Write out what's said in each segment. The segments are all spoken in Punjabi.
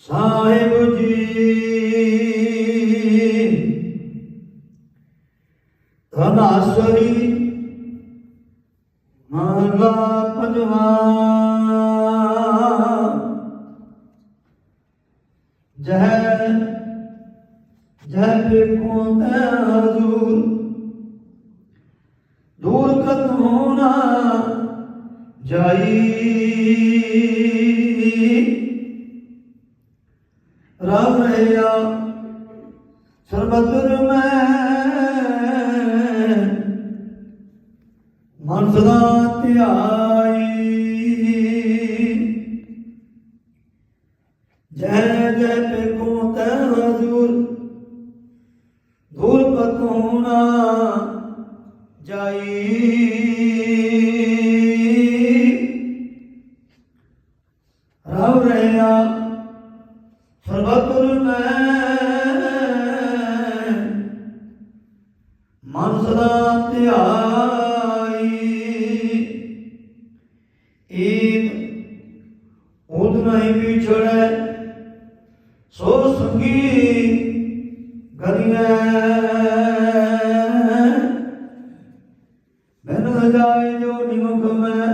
ਸਾਹਿਬ ਜੀ। ਧਨਾਸਰੀ ਮਹਲਾ ਪੰਜਵਾ। ਜਹ ਜਹ ਬਿਕੋ ਤੈ ਹਜ਼ੂਰ ਦੂਰ ਕਤ ਹੋਣਾ ਜਾਈ। ਰਵ ਰਿਆ ਸਰਬਤਰ ਮੈਂ ਮਨ ਸਦਾ ਧਿਆਈ। ਜੈ ਜੈ ਤੇ ਕੋ ਤੈ ਹਜ਼ੂਰ ਦੂਰ ਪਤੂਨਾ ਜਾਈ। ਰਵ ਰਿਆ ਸਰਬਤੁਰ ਮੈਂ ਮਨ ਸਦਾ ਧਿਆਈ। ਏਕ ਉਦ ਨਹੀਂ ਵਿਛੜੈ, ਸੋ ਸੰਗੀ ਗਰੀਐ। ਮਨ ਹਜਾਏ ਜੋ ਨਿਮਕ ਮੈਂ,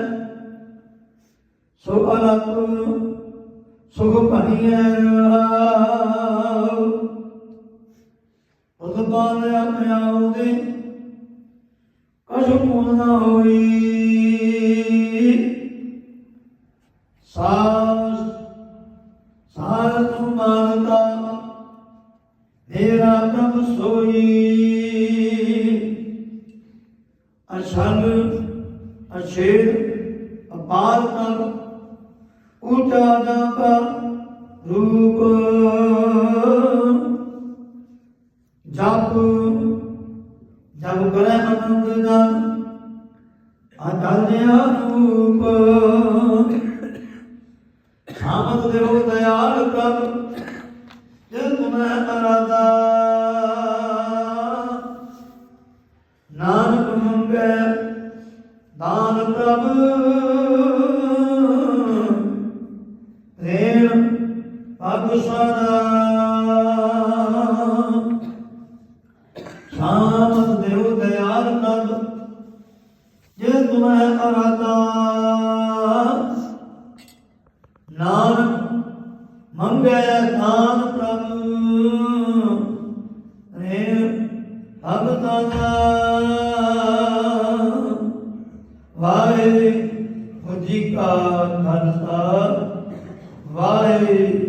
ਸੋ ਅਲਤ ਸੁਖ ਭਣੀਐ ਉਸ ਬਾਲ ਆਪਣੇ ਆਉਦੇ ਕਛੁ ਪੁਨ ਹੋਈ। ਸਾਸ ਸਾਰ ਤੂੰ ਮਾਨਤਾ ਮੇਰਾ ਪ੍ਰਭ ਸੋਈ। ਅਛਲ ਅਛੇਦ ਅਪਾਰ ਤਪ ਉਚਾ ਜਾਪਾ ਰੂਪ। ਜਪ ਜਪ ਕਰੇ ਆਨੰਦ ਜਨ ਆਚਾਰਿਆ ਰੂਪ। ਸਾਮਤ ਦੇਵ ਦਇਆਲ ਪ੍ਰਭ, ਜਿਸ ਤੁਮੈ ਅਰਾਧਾ। ਨਾਨਕ ਮੰਗੈ ਦਾਨ ਪ੍ਰਭ। ਪਗ ਸਦਾ ਸਾਮਤ ਦੇਵ ਦਇਆਲ ਪ੍ਰਭ ਜੇ ਤੁਮੈ ਅਰਾਧਾ ਨਾਨਕ ਮੰਗੈ ਦਾਨ ਪ੍ਰਭ ਰੇਣ ਭਗਤਾਂ ਵਾਹਿਗੁਰੂ ਜੀ ਕਾ ਖਾਲਸਾ, ਵਾਹਿਗੁਰੂ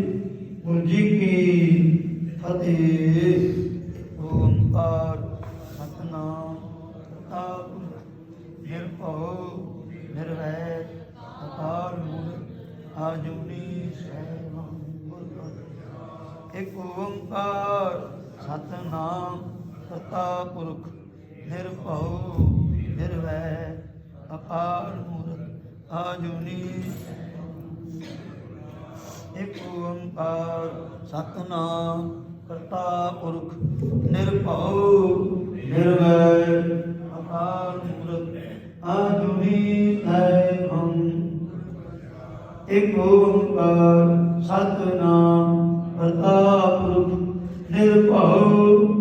ਜੀ ਕੀ ਫਤਿਹ ਓੰਕਾਰ ਸਤਨਾਮ। ਕਰਤਾ ਨਿਰਭਉ ਨਿਰਵੈਰ ਅਕਾਲ ਮੂਰਤ, ਆਜੂਨੀ ਸੈਭੰ ਗੁਰ ਇੱਕ ਓੰਕਾਰ, ਸਤਨਾਮ ਕਰਤਾ ਪੁਰਖ ਨਿਰਭਉ ਨਿਰਵੈ ਅਕਾਲ ਮੂਰਤ, ਆਜੂਨੀ ਸਤਨਾਮ ਕਰਤਾ ਪੁਰਖ ਨਿਰਭਉ ਨਿਰਵੈਰ ਅਕਾਲ ਮੂਰਤ ਆਜੂਨੀ ਸੈਭੰ ਇੱਕ ਓੰਕਾਰ ਸਤਨਾਮ ਕਰਤਾ ਪੁਰਖ ਨਿਰਭਉ